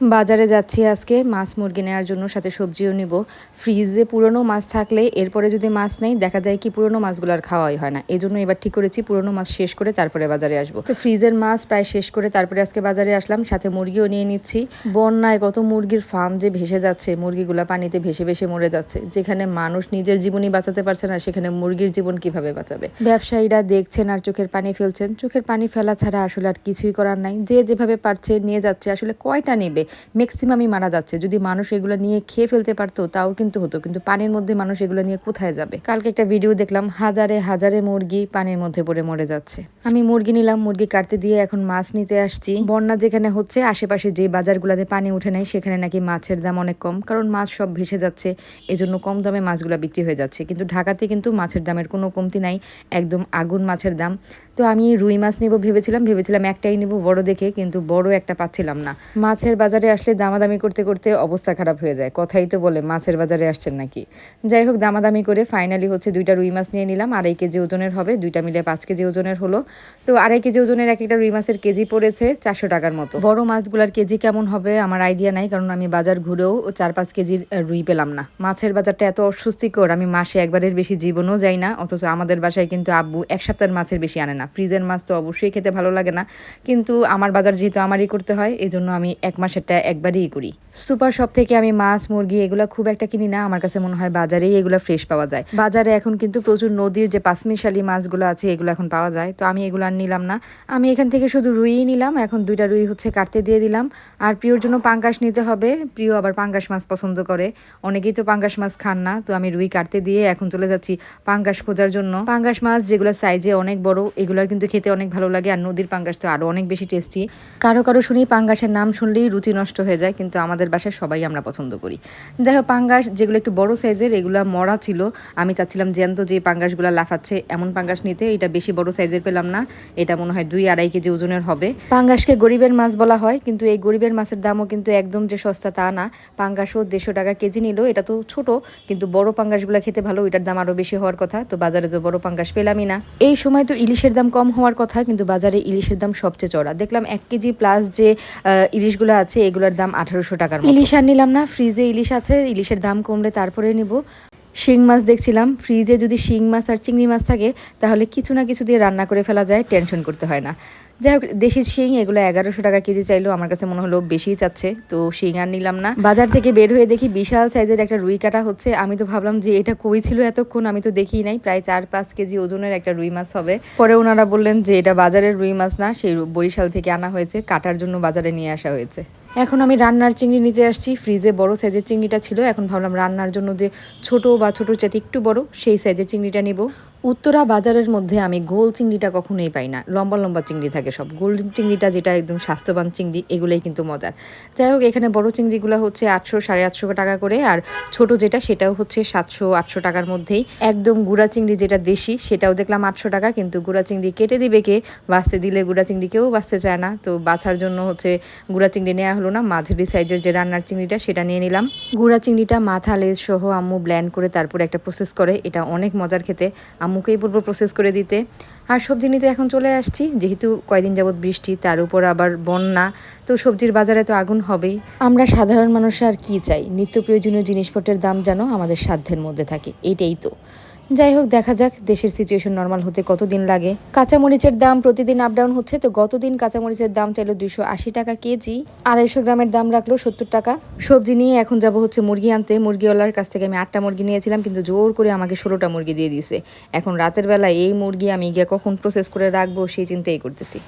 বাজারে যাচ্ছি আজকে, মাছ মুরগি নেওয়ার জন্য, সাথে সবজিও নিব। ফ্রিজে পুরনো মাছ থাকলে এরপরে যদি মাছ নেই, দেখা যায় কি পুরনো মাছগুলো আর খাওয়াই হয় না। এই জন্য এবার ঠিক করেছি, পুরনো মাছ শেষ করে তারপরে বাজারে আসব। তো ফ্রিজের মাছ প্রায় শেষ করে তারপরে আজকে বাজারে আসলাম, সাথে মুরগিও নিয়ে নিচ্ছি। বন্যায় কত মুরগির ফার্ম যে ভেসে যাচ্ছে, মুরগিগুলা পানিতে ভেসে ভেসে মরে যাচ্ছে। যেখানে মানুষ নিজের জীবনই বাঁচাতে পারছে না, সেখানে মুরগির জীবন কীভাবে বাঁচাবে? ব্যবসায়ীরা দেখছেন আর চোখের পানি ফেলছেন। চোখের পানি ফেলা ছাড়া আসলে আর কিছুই করার নাই। যে যেভাবে পারছে, নিয়ে যাচ্ছে। আসলে কয়টা নেবে? ম্যাক্সিমামই মারা যাচ্ছে। যদি মানুষ এগুলো নিয়ে খেয়ে ফেলতে পারতো, তাও কিন্তু হতো। কিন্তু পানির মধ্যে মানুষ এগুলো নিয়ে কোথায় যাবে? কালকে একটা ভিডিও দেখলাম, হাজারে হাজারে মুরগি পানির মধ্যে পড়ে মরে যাচ্ছে। আমি মুরগি নিলাম, মুরগি কাটতে দিয়ে এখন মাছ নিতে আসছি। বন্যা যেখানে হচ্ছে, আশেপাশে যে বাজারগুলোতে পানি উঠে নেয় সেখানে নাকি মাছের দাম অনেক কম। কারণ মাছ সব ভেসে যাচ্ছে, এজন্য কম দামে মাছগুলো বিক্রি হয়ে যাচ্ছে। কিন্তু ঢাকাতে কিন্তু মাছের দামের কোনো কমতি নাই, একদম আগুন মাছের দাম। তো আমি রুই মাছ নিব ভেবেছিলাম ভেবেছিলাম একটাই নিব বড় দেখে, কিন্তু বড় একটা পাচ্ছিলাম না। মাছের বাজারে আসলে দামাদামি করতে করতে অবস্থা খারাপ হয়ে যায়, কথাই তো বলে মাছের বাজারে আসছেন নাকি। যাই হোক, দামাদামি করে ফাইনালি হচ্ছে দুইটা রুই মাছ নিয়ে নিলাম, আড়াই কেজি ওজনের হবে, দুইটা মিলে পাঁচ কেজি ওজনের হলো। তো আড়াই কেজি ওজনের এক একটা রুই মাছের কেজি পড়েছে চারশো টাকার মতো। বড় মাছগুলার কেজি কেমন হবে আমার আইডিয়া নাই, কারণ আমি বাজার ঘুরেও চার পাঁচ কেজির রুই পেলাম না। মাছের বাজারটা এত অস্বস্তিকর, আমি মাসে একবারের বেশি জীবনও যাই না, অথচ আমাদের বাসায় কিন্তু আব্বু এক সপ্তাহের মাছের বেশি আনে না। ফ্রিজের মাছ তো অবশ্যই খেতে ভালো লাগে না। কিন্তু আমার বাজার যেহেতু আমারই করতে হয় এই জন্য আমি এক মাসেরটা একবারই করি। সুপার শপ থেকে আমি মাছ, মুরগি এগুলো খুব একটা কিনি না। আমার কাছে মনে হয় বাজারেই এগুলো ফ্রেশ পাওয়া যায়। বাজারে এখন কিন্তু প্রচুর নদীর যে পাঁচমিশালি মাছগুলো আছে, এগুলো এখন পাওয়া যায়। তো আমি এগুলো আর নিলাম না। আমি এখান থেকে শুধু রুইই নিলাম। এখন দুইটা রুই হচ্ছে কাটতে দিয়ে দিলাম। আর প্রিয়র জন্য পাঙ্গাস নিতে হবে। প্রিয় আবার পাঙ্গাস মাছ পছন্দ করে। অনেকেই তো পাঙ্গাস মাছ খান না। তো আমি রুই কাটতে দিয়ে এখন চলে যাচ্ছি পাঙ্গাস খোঁজার জন্য। পাঙ্গাস মাছ যেগুলো সাইজে অনেক বড় এগুলোর কিন্তু খেতে অনেক ভালো লাগে, আর নদীর পাঙ্গাস তো আরও অনেক বেশি টেস্টি কারও কারও শুনি পাঙ্গাসের নাম শুনলেই রুচি নষ্ট হয়ে যায়, কিন্তু আমাদের বাসায় সবাই আমরা পছন্দ করি। যাই হোক, পাঙ্গাস যেগুলো একটু বড় সাইজের এগুলো মরা ছিল। আমি চাচ্ছিলাম জ্যান্ত যে পাঙ্গাসগুলো লাফাচ্ছে, এমন পাঙ্গাস নিতে, এটা বেশি বড় সাইজের পেলাম না, এটা মনে হয় দুই আড়াই কেজি ওজনের হবে। পাঙ্গাসকে গরিবের মাছ বলা হয়, কিন্তু এই গরিবের মাছের দামও কিন্তু একদম যে সস্তা তা না। পাঙ্গাসও দেড়শো টাকা কেজি নিল, এটা তো ছোট, কিন্তু বড় পাঙ্গাসগুলো খেতে ভালো এটার দাম আরও বেশি হওয়ার কথা, তো বাজারে তো বড় পাঙ্গাস পেলামই না। এই সময় তো ইলিশের দাম কম হওয়ার কথা, কিন্তু বাজারে ইলিশের দাম সবচেয়ে চড়া দেখলাম এক কেজি প্লাস যে ইলিশগুলো আছে, এগুলোর দাম আঠারোশো টাকার ইলিশ আর নিলাম না, ফ্রিজে ইলিশ আছে, ইলিশের দাম কমলে তারপরে নিব। শিং মাছ দেখছিলাম। ফ্রিজে যদি শিং মাছ আর চিংড়ি মাছ থাকে, তাহলে কিছু না কিছু দিয়ে রান্না করে ফেলা যায়, টেনশন করতে হয় না। যাই হোক, দেশি শিং, এগুলো এগারোশো টাকা কেজি চাইলেও আমার কাছে মনে হলো বেশিই চাচ্ছে, তো শিং আর নিলাম না। বাজার থেকে বের হয়ে দেখি বিশাল সাইজের একটা রুই কাটা হচ্ছে। আমি তো ভাবলাম যে এটা কই ছিল এতক্ষণ, আমি তো দেখিই নাই, প্রায় চার পাঁচ কেজি ওজনের একটা রুই মাছ হবে। পরে ওনারা বললেন যে এটা বাজারের রুই মাছ না, সেই বরিশাল থেকে আনা হয়েছে, কাটার জন্য বাজারে নিয়ে আসা হয়েছে। এখন আমি রান্নার চিংড়ি নিতে আসছি। ফ্রিজে বড় সাইজের চিংড়িটা ছিল। এখন ভাবলাম রান্নার জন্য যে ছোট বা ছোট চাইতে একটু বড়, সেই সাইজের চিংড়িটা নিব। উত্তরা বাজারের মধ্যে আমি গোল চিংড়িটা কখনোই পাই না। লম্বা লম্বা চিংড়ি থাকে সব। গোল্ডেন চিংড়িটা যেটা একদম স্বাস্থ্যবান চিংড়ি, এগুলোই কিন্তু মজার। যাই হোক, এখানে বড় চিংড়িগুলো হচ্ছে আটশো, সাড়ে আটশো টাকা করে আর ছোট যেটা সেটাও হচ্ছে সাতশো, আটশো টাকার মধ্যেই। একদম গুড়া চিংড়ি যেটা দেশি সেটাও দেখলাম আটশো টাকা, কিন্তু গুড়া চিংড়ি কেটে দিবে কে? বাঁচতে দিলে গুড়া চিংড়ি কেউ বাঁচতে চায় না। তো বাছার জন্য হচ্ছে গুড়া চিংড়ি নেওয়া হলো না। মাঝারি সাইজের যে রান্নার চিংড়িটা সেটা নিয়ে নিলাম। গুড়া চিংড়িটা মাথা, লেজ সহ আম্মু ব্ল্যান্ড করে তারপর একটা প্রসেস করে। এটা অনেক মজার খেতে। আম্মুকেই বলব প্রসেস করে দিতে। আর সবজি নিতে এখন চলে আসছি, যেহেতু কয়দিন যাবৎ বৃষ্টি, তার উপর আবার বন্যা, তো সবজির বাজারে তো আগুন হবেই। আমরা সাধারণ মানুষ আর কী চাই? নিত্য প্রয়োজনীয় জিনিসপত্রের দাম যেন আমাদের সাধ্যের মধ্যে থাকে, এটাই তো। যাই হোক, দেখা যাক, দেশের সিচুয়েশন নর্মাল হতে কতদিন লাগে। কাঁচামরিচের দাম প্রতিদিন আপ ডাউন হচ্ছে, তো গতদিন কাঁচামরিচের দাম চাইলো দুইশো আশি টাকা কেজি। আড়াইশো গ্রামের দাম রাখল সত্তর টাকা। সবজি নিয়ে এখন যাব হচ্ছে মুরগি আনতে। মুরগিওয়ালার কাছ থেকে আমি আটটা মুরগি নিয়েছিলাম, কিন্তু জোর করে আমাকে ষোলোটা মুরগি দিয়ে দিয়েছে। এখন রাতের বেলা এই মুরগি আমি গিয়ে কখন প্রসেস করে রাখব সেই চিন্তাই করতেছি।